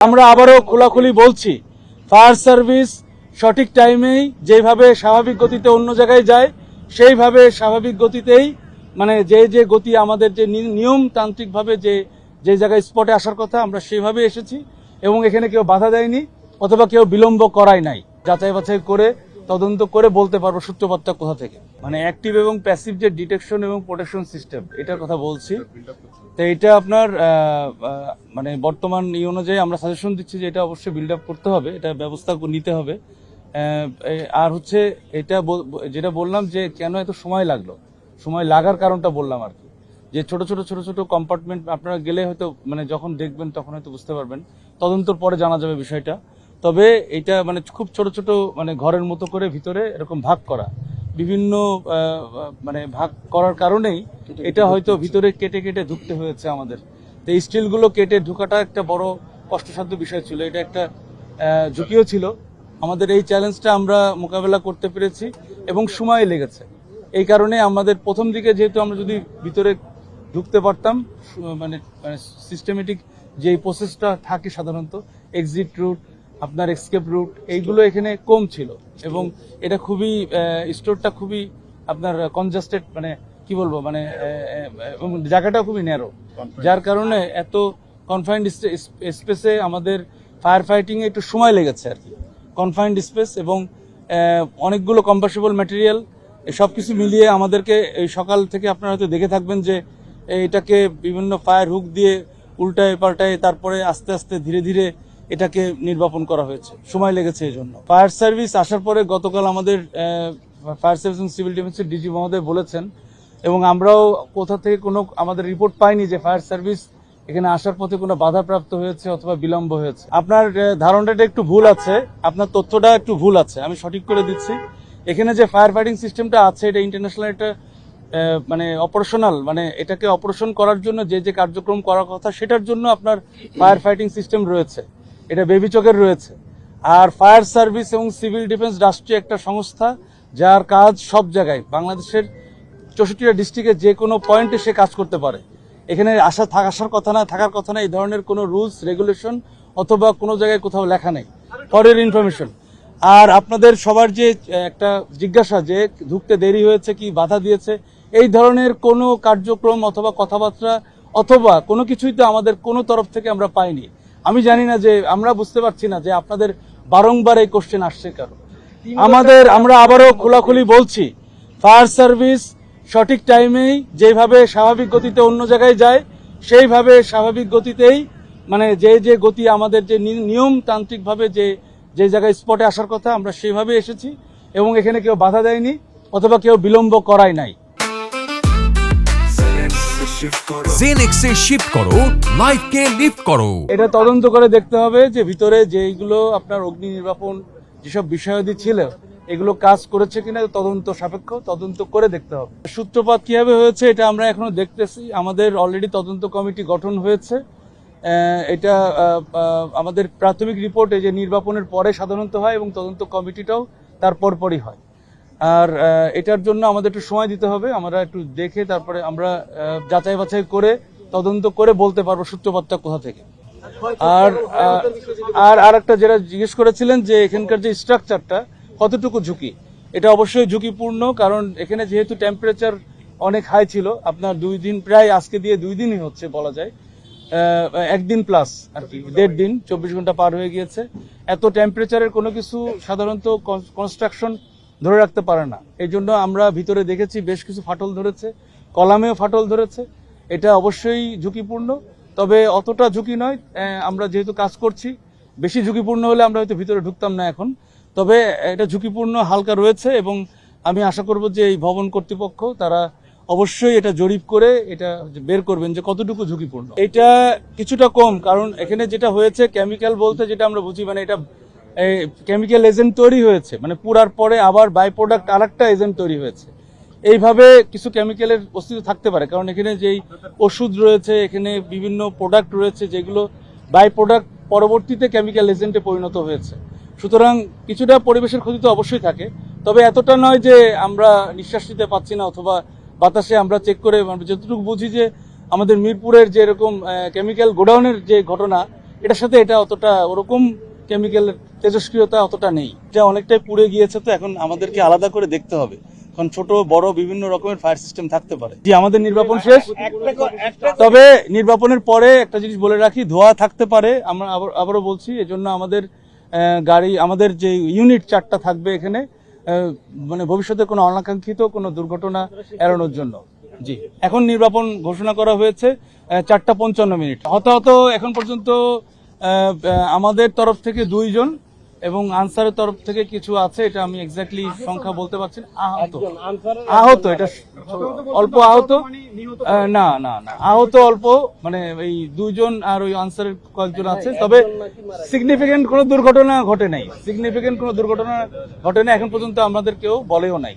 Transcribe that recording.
আমরা আবারও খোলাখুলি বলছি, ফায়ার সার্ভিস সঠিক টাইমেই যেভাবে স্বাভাবিক গতিতে অন্য জায়গায় যায়, সেইভাবে স্বাভাবিক গতিতেই মানে যে যে গতি আমাদের যে নিয়মতান্ত্রিকভাবে যে যে জায়গায় স্পটে আসার কথা আমরা সেভাবে এসেছি এবং এখানে কেউ বাধা দেয়নি অথবা কেউ বিলম্ব করাই নাই। যাচাই বাছাই করে, তদন্ত করে বলতে পারব সূত্রপাতটা কোথা থেকে। মানে অ্যাক্টিভ এবং প্যাসিভ যে ডিটেকশন এবং প্রোটেকশন সিস্টেম এটার কথা বলছি। তো এটা আপনার মানে বর্তমান এই অনুযায়ী আমরা সাজেশন দিচ্ছি যে এটা অবশ্যই বিল্ড আপ করতে হবে, এটা ব্যবস্থা নিতে হবে। আর হচ্ছে এটা যেটা বললাম যে কেন এত সময় লাগল, সময় লাগার কারণটা বললাম আর কি। যে ছোট ছোট ছোট ছোট কম্পার্টমেন্ট আপনারা গেলে হয়তো মানে যখন দেখবেন তখন হয়তো বুঝতে পারবেন। তদন্তর পরে জানা যাবে বিষয়টা। তবে এটা মানে খুব ছোট ছোট মানে ঘরের মতো করে ভিতরে এরকম ভাগ করা। বিভিন্ন মানে ভাগ করার কারণেই এটা হয়তো ভিতরে কেটে কেটে ঢুকতে হয়েছে আমাদের। তো এই স্টিলগুলো কেটে ঢুকাটা একটা বড় কষ্টসাধ্য বিষয় ছিল। এটা একটা ঝুঁকিও ছিল। আমাদের এই চ্যালেঞ্জটা আমরা মোকাবেলা করতে পেরেছি এবং সময় লেগেছে। এই কারণে আমাদের প্রথম দিকে যেহেতু আমরা যদি ভিতরে ঢুকতে পারতাম মানে মানে সিস্টেমেটিক যে প্রসেসটা থাকে সাধারণত এক্সিট রুট আপনার এক্সকেপ রুট এইগুলো এখানে কম ছিল এবং এটা খুবই স্টোরটা খুবই আপনার কনজাস্টেড মানে কি বলব মানে জায়গাটা খুবই ন্যারো যার কারণে এত কনফাইন্ড স্পেসে আমাদের ফায়ার ফাইটিং এ একটু সময় লেগেছে আর কি। কনফাইন্ড স্পেস এবং অনেকগুলো কম্পাসেবল ম্যাটেরিয়াল সব কিছু মিলিয়ে আমাদেরকে এই সকাল থেকে আপনারা হয়তো দেখে থাকবেন যে এটাকে বিভিন্ন ফায়ার হুক দিয়ে উল্টায় পাল্টায় তারপরে আস্তে আস্তে ধীরে ধীরে এটাকে নির্বাপন করা হয়েছে। সময় লেগেছে এই জন্য ফায়ার সার্ভিস আসার পরে গতকাল আমাদের ফায়ার সার্ভিস এবং সিভিল ডিফেন্সের ডিজি মহোদয় বলেছেন এবং আমরাও কোথা থেকে কোনো আমাদের রিপোর্ট পাইনি যে ফায়ার সার্ভিস এখানে আসার পথে কোনো বাধাপ্রাপ্ত হয়েছে অথবা বিলম্ব হয়েছে। আপনার ধারণাটা একটু ভুল আছে, আপনার তথ্যটা একটু ভুল আছে, আমি সঠিক করে দিচ্ছি। এখানে যে ফায়ার ফাইটিং সিস্টেমটা আছে, এটা ইন্টারন্যাশনাল একটা মানে অপারেশনাল মানে এটাকে অপারেশন করার জন্য যে যে কার্যক্রম করার কথা, সেটার জন্য আপনার ফায়ার ফাইটিং সিস্টেম রয়েছে। এটা বেবি চকের রয়েছে। আর ফায়ার সার্ভিস এবং সিভিল ডিফেন্স রাষ্ট্রীয় একটা সংস্থা, যার কাজ সব জায়গায়, বাংলাদেশের চৌষট্টিটা ডিস্ট্রিক্টে যে কোনো পয়েন্টে সে কাজ করতে পারে। এখানে আসা আসার কথা না, থাকার কথা না, এই ধরনের কোনো রুলস, রেগুলেশন অথবা কোনো জায়গায় কোথাও লেখা নেই। পরের ইনফরমেশন। আর আপনাদের সবার যে একটা জিজ্ঞাসা যে ঢুকতে দেরি হয়েছে কি, বাধা দিয়েছে, এই ধরনের কোনো কার্যক্রম অথবা কথাবার্তা অথবা কোনো কিছুই তো আমাদের কোনো তরফ থেকে আমরা পাইনি। আমি জানি না যে আমরা বুঝতে পারছি না যে আপনাদের বারংবার এই কোশ্চেন আসছে কারণ আমাদের আমরা আবারও খোলাখুলি বলছি ফায়ার সার্ভিস সঠিক টাইমেই যেভাবে স্বাভাবিক গতিতে অন্য জায়গায় যায় সেইভাবে স্বাভাবিক গতিতেই মানে যে যে গতি আমাদের যে নিয়মতান্ত্রিকভাবে যে যে জায়গায় স্পটে আসার কথা আমরা সেভাবে এসেছি এবং এখানে কেউ বাধা দেয়নি অথবা কেউ বিলম্ব করাই নাই। জেনেক্সে শিফট করো লাইফকে লিফট করো। এটা তদন্ত করে দেখতে হবে যে ভিতরে যেইগুলো আপনার অগ্নি নির্বাপন যেসব বিষয়াদি ছিল এগুলো কাজ করেছে কিনা তদন্ত সাপেক্ষ তদন্ত করে দেখতে হবে। সূত্রপাত কীভাবে হয়েছে এটা আমরা এখনও দেখতেছি। আমাদের অলরেডি তদন্ত কমিটি গঠন হয়েছে। এটা আমাদের প্রাথমিক রিপোর্টে যে নির্বাপনের পরে সাধারণত হয় এবং তদন্ত কমিটিটাও তার পরপরই হয়। আর এটার জন্য আমাদের একটু সময় দিতে হবে। আমরা একটু দেখে তারপরে আমরা যাচাই বাছাই করে, তদন্ত করে বলতে পারব সূত্রপাতটা কোথা থেকে। আর আর আর একটা যেটা জিজ্ঞেস করেছিলেন যে এখানকার যে স্ট্রাকচারটা কতটুকু ঝুঁকি? এটা অবশ্যই ঝুঁকিপূর্ণ, কারণ এখানে যেহেতু টেম্পারেচার অনেক হাই ছিল, আপনার দুই দিন প্রায়, আজকে দিয়ে দুই দিনই হচ্ছে বলা যায়। একদিন প্লাস আর কি, দেড় দিন, চব্বিশ ঘণ্টা পার হয়ে গিয়েছে। এত টেম্পারেচারের কোনো কিছু সাধারণত কনস্ট্রাকশন ধরে রাখতে পারে না। এই জন্য আমরা ভিতরে দেখেছি বেশ কিছু ফাটল ধরেছে, কলামেও ফাটল ধরেছে। এটা অবশ্যই ঝুঁকিপূর্ণ, তবে অতটা ঝুঁকি নয় আমরা যেহেতু কাজ করছি, বেশি ঝুঁকিপূর্ণ হলে আমরা হয়তো ভিতরে ঢুকতাম না এখন। তবে এটা ঝুঁকিপূর্ণ হালকা রয়েছে এবং আমি আশা করব যে এই ভবন কর্তৃপক্ষ তারা অবশ্যই এটা জরিপ করে এটা বের করবেন যে কতটুকু ঝুঁকিপূর্ণ। এটা কিছুটা কম, কারণ এখানে যেটা হয়েছে কেমিক্যাল বলতে যেটা আমরা বুঝি মানে এটা কেমিক্যাল এজেন্ট তৈরি হয়েছে। মানে পুরার পরে আবার বাই প্রোডাক্ট আর একটা এজেন্ট তৈরি হয়েছে। এইভাবে কিছু কেমিক্যালের অস্তিত্ব থাকতে পারে। কারণ এখানে যেই ওষুধ রয়েছে, এখানে বিভিন্ন প্রোডাক্ট রয়েছে যেগুলো বাই প্রোডাক্ট পরবর্তীতে কেমিক্যাল এজেন্টে পরিণত হয়েছে। সুতরাং কিছুটা পরিবেশের ক্ষতি তো অবশ্যই থাকে। তবে এতটা নয় যে আমরা নিঃশ্বাস নিতে পাচ্ছি না অথবা বাতাসে আমরা চেক করে আমরা যতটুকু বুঝি যে আমাদের মিরপুরের যে এরকম কেমিক্যাল গোডাউনের যে ঘটনা, এটার সাথে এটা অতটা ওরকম কেমিক্যালের তেজস্ক্রিয়তা অতটা নেই। এটা অনেকটাই পুড়ে গিয়েছে তো এখন আমাদেরকে আলাদা করে দেখতে হবে। কারণ ছোট, বড় বিভিন্ন রকমের ফায়ার সিস্টেম থাকতে পারে। জি, আমাদের নির্বাপন শেষ। তবে নির্বাপনের পরে একটা জিনিস বলে রাখি, ধোয়া থাকতে পারে। আমরা আবার- আবারও বলছি, এজন্য আমাদের গাড়ি, আমাদের যে ইউনিট চারটা থাকবে এখানে মানে ভবিষ্যতে কোনো অনাকাঙ্ক্ষিত কোনো দুর্ঘটনা এড়ানোর জন্য। জি, এখন নির্বাপন ঘোষণা করা হয়েছে চারটা পঞ্চান্ন মিনিট। হতাহত এখন পর্যন্ত আমাদের তরফ থেকে দুইজন এবং আনসারের তরফ থেকে কিছু আছে এটা আমি এক্স্যাক্টলি সংখ্যা বলতে পারছি না। আহত। আহত এটা অল্প আহত না না না আহত অল্প মানে এই দুইজন আর ওই আনসারের কয়েকজন আছে তবে সিগনিফিকেন্ট কোনো দুর্ঘটনা ঘটে নাই। সিগনিফিকেন্ট কোনো দুর্ঘটনা ঘটে না এখন পর্যন্ত আমাদের কেউ বলেও নাই।